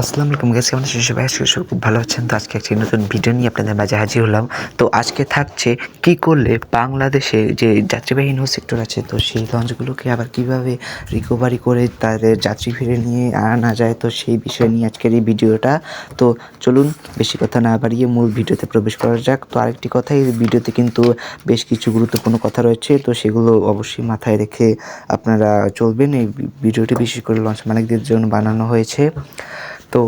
আসসালামু আলাইকুম গেছি আমাদের শিশু ভাই শিশু খুব ভালো আছেন। তো আজকে একটি নতুন ভিডিও নিয়ে আপনাদের মাঝে হাজির হলাম। তো আজকে থাকছে কি করলে বাংলাদেশে যে যাত্রীবাহী নৌ সেক্টর আছে, তো সেই লঞ্চগুলোকে আবার কীভাবে রিকভারি করে তাদের যাত্রী ফিরে নিয়ে আনা যায়, তো সেই বিষয় নিয়ে আজকের এই ভিডিওটা তো চলুন, বেশি কথা না বাড়িয়ে মূল ভিডিওতে প্রবেশ করা যাক। তো আরেকটি কথা, এই ভিডিওতে কিন্তু বেশ কিছু গুরুত্বপূর্ণ কথা রয়েছে, তো সেগুলো অবশ্যই মাথায় রেখে আপনারা চলবেন। এই ভিডিওটি বিশেষ করে লঞ্চ মালিকদের জন্য বানানো হয়েছে। তো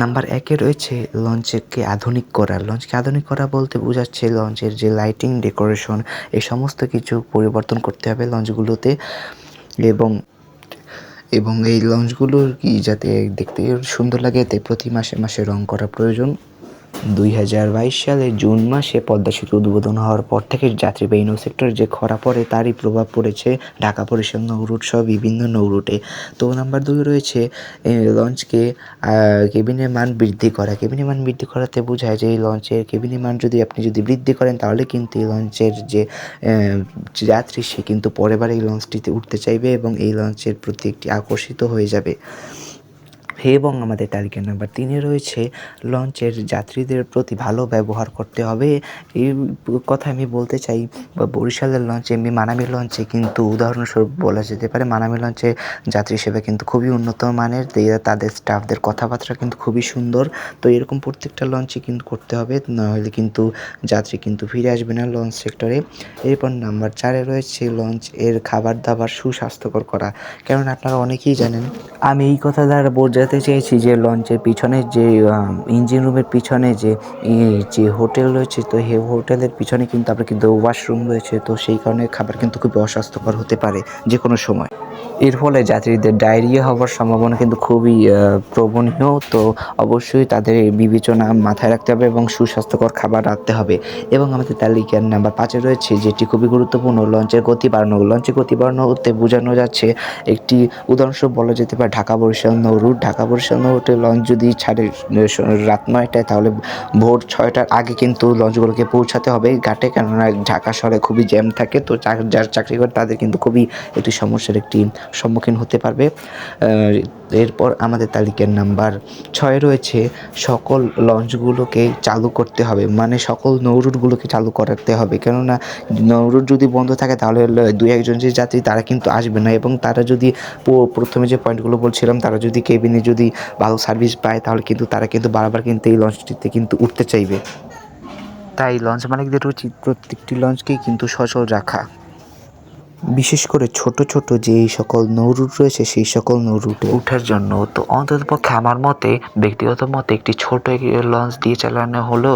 নাম্বার একে রয়েছে লঞ্চকে আধুনিক করা। লঞ্চকে আধুনিক করা বলতে বোঝাচ্ছে লঞ্চের যে লাইটিং ডেকোরেশন এই সমস্ত কিছু পরিবর্তন করতে হবে লঞ্চগুলোতে এবং এবং এই লঞ্চগুলোর কি যাতে দেখতে সুন্দর লাগে, তাই প্রতি মাসে মাসে রং করা প্রয়োজন। দুই হাজার বাইশ জুন মাসে পদ্মা সেতু উদ্বোধন হওয়ার পর থেকে যাত্রীবাহী নৌ সেক্টরে যে খরা পড়ে তারই প্রভাব পড়েছে ঢাকা পরিষদ নৌরুট সহ বিভিন্ন নৌরুটে। তো নাম্বার দুই রয়েছে লঞ্চকে কেবিনের মান বৃদ্ধি করা। কেবিনের মান বৃদ্ধি করাতে বোঝায় যে এই লঞ্চের কেবিনের মান যদি আপনি যদি বৃদ্ধি করেন তাহলে কিন্তু এই লঞ্চের যে যাত্রী সে কিন্তু পরের বার এই লঞ্চটিতে উঠতে চাইবে এবং এই লঞ্চের প্রতি একটি আকর্ষিত হয়ে যাবে। এবং আমাদের তালিকা নাম্বার তিনে রয়েছে, লঞ্চের যাত্রীদের প্রতি ভালো ব্যবহার করতে হবে। এই কথা আমি বলতে চাই বা বরিশালের লঞ্চে, এমনি মানামি লঞ্চে কিন্তু উদাহরণস্বরূপ বলা যেতে পারে, মানামি লঞ্চে যাত্রী সেবা কিন্তু খুবই উন্নত মানের তাদের স্টাফদের কথাবার্তা কিন্তু খুবই সুন্দর। তো এরকম প্রত্যেকটা লঞ্চে কিন্তু করতে হবে, নাহলে কিন্তু যাত্রী কিন্তু ফিরে আসবে না লঞ্চ সেক্টরে। এরপর নাম্বার চারে রয়েছে, লঞ্চ এর খাবার দাবার সুস্বাস্থ্যকর করা। কারণ আপনারা অনেকেই জানেন, আমি এই কথা দ্বারা বোঝাতে চেয়েছি যে লঞ্চের পিছনে যে ইঞ্জিন রুমের পিছনে যে যে হোটেল রয়েছে, তো সেই হোটেলের পিছনে কিন্তু আপনার কিন্তু ওয়াশরুম রয়েছে, তো সেই কারণে খাবার কিন্তু খুবই অস্বাস্থ্যকর হতে পারে যে কোনো সময়। এর ফলে যাত্রীদের ডায়রিয়া হওয়ার সম্ভাবনা কিন্তু খুবই প্রবণীয়। তো অবশ্যই তাদের বিবেচনা মাথায় রাখতে হবে এবং সুস্বাস্থ্যকর খাবার রাখতে হবে। এবং আমাদের তালিকার নাম্বার পাঁচে রয়েছে, যেটি খুবই গুরুত্বপূর্ণ, লঞ্চের গতি বাড়ানো। লঞ্চের গতি বাড়ানোতে বোঝানো যাচ্ছে, একটি উদাহরণস্বরূপ বলা যেতে পারে ঢাকা বরিশাল নৌ রুট। ঢাকা বরিশাল নৌ রুটে লঞ্চ যদি ছাড়ে রাত নয়টায়, তাহলে ভোর ছয়টার আগে কিন্তু লঞ্চগুলোকে পৌঁছাতে হবে ঘাটে। কেননা ঢাকা শহরে খুবই জ্যাম থাকে, তো যারা চাকরি করে তাদের কিন্তু খুবই একটি সমস্যার একটি সম্মুখীন হতে পারবে। এরপর আমাদের তালিকার নাম্বার ছয় রয়েছে। সকল লঞ্চগুলোকে চালু করতে হবে। মানে সকল নৌরুটগুলোকে চালু করাতে হবে। কেননা নৌরুট যদি বন্ধ থাকে, তাহলে দুই একজন যে যাত্রী, তারা কিন্তু আসবে না। এবং তারা যদি প্রথমে যে পয়েন্টগুলো বলছিলাম, তারা যদি কেবিনে যদি ভালো সার্ভিস পায়, তাহলে কিন্তু তারা কিন্তু বারবার কিন্তু এই লঞ্চটিতে কিন্তু উঠতে চাইবে। তাই লঞ্চ মালিকদের উচিত প্রত্যেকটি লঞ্চকেই কিন্তু সচল রাখা। বিশেষ করে ছোট ছোট যে সকল নৌরুট রয়েছে, সেই সকল নৌরুটে ওঠার জন্য। তো অন্ততপক্ষে আমার মতে, ব্যক্তিগত মতে একটি ছোট লঞ্চ দিয়ে চালানো হলেও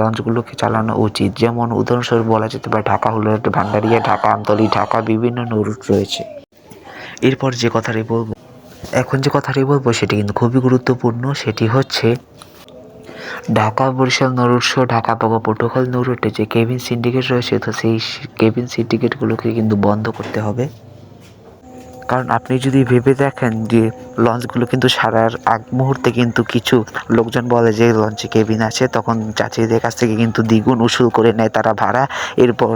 লঞ্চগুলোকে চালানো উচিত। যেমন উদাহরণস্বরূপ বলা যেতে পারে, ঢাকা হলো ভান্ডারিয়া ঢাকা আমতলি, ঢাকা বিভিন্ন নৌরুট রয়েছে। এরপর যে কথাটি বলব, এখন যে কথাটি বলব, সেটি কিন্তু খুবই গুরুত্বপূর্ণ। সেটি হচ্ছে ঢাকা বরিশাল নরুট ঢাকা বাবা প্রোটোকল নরুটে যে কেবিন সিন্ডিকেট রয়েছে, তো সেই কেবিন সিন্ডিকেটগুলোকে কিন্তু বন্ধ করতে হবে। কারণ আপনি যদি ভেবে দেখেন যে লঞ্চগুলো কিন্তু সারার আগ মুহূর্তে কিন্তু কিছু লোকজন বলে যে লঞ্চে কেবিন আছে, তখন যাত্রীদের কাছ থেকে কিন্তু দ্বিগুণ উসুল করে নেয় তারা ভাড়া। এরপর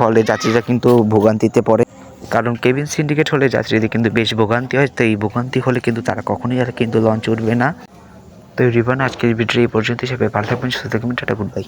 ফলে যাত্রীরা কিন্তু ভোগান্তিতে পড়ে। কারণ কেবিন সিন্ডিকেট হলে যাত্রীদের কিন্তু বেশ ভোগান্তি হয়, তো এই ভোগান্তি হলে কিন্তু তারা কখনোই আর কিন্তু লঞ্চ উঠবে না। তো রিবন আজকের ভিডিও এই পর্যন্ত হিসাবে ভালো থাকবেন সুস্থ থাকবেন টাটা গুড বাই।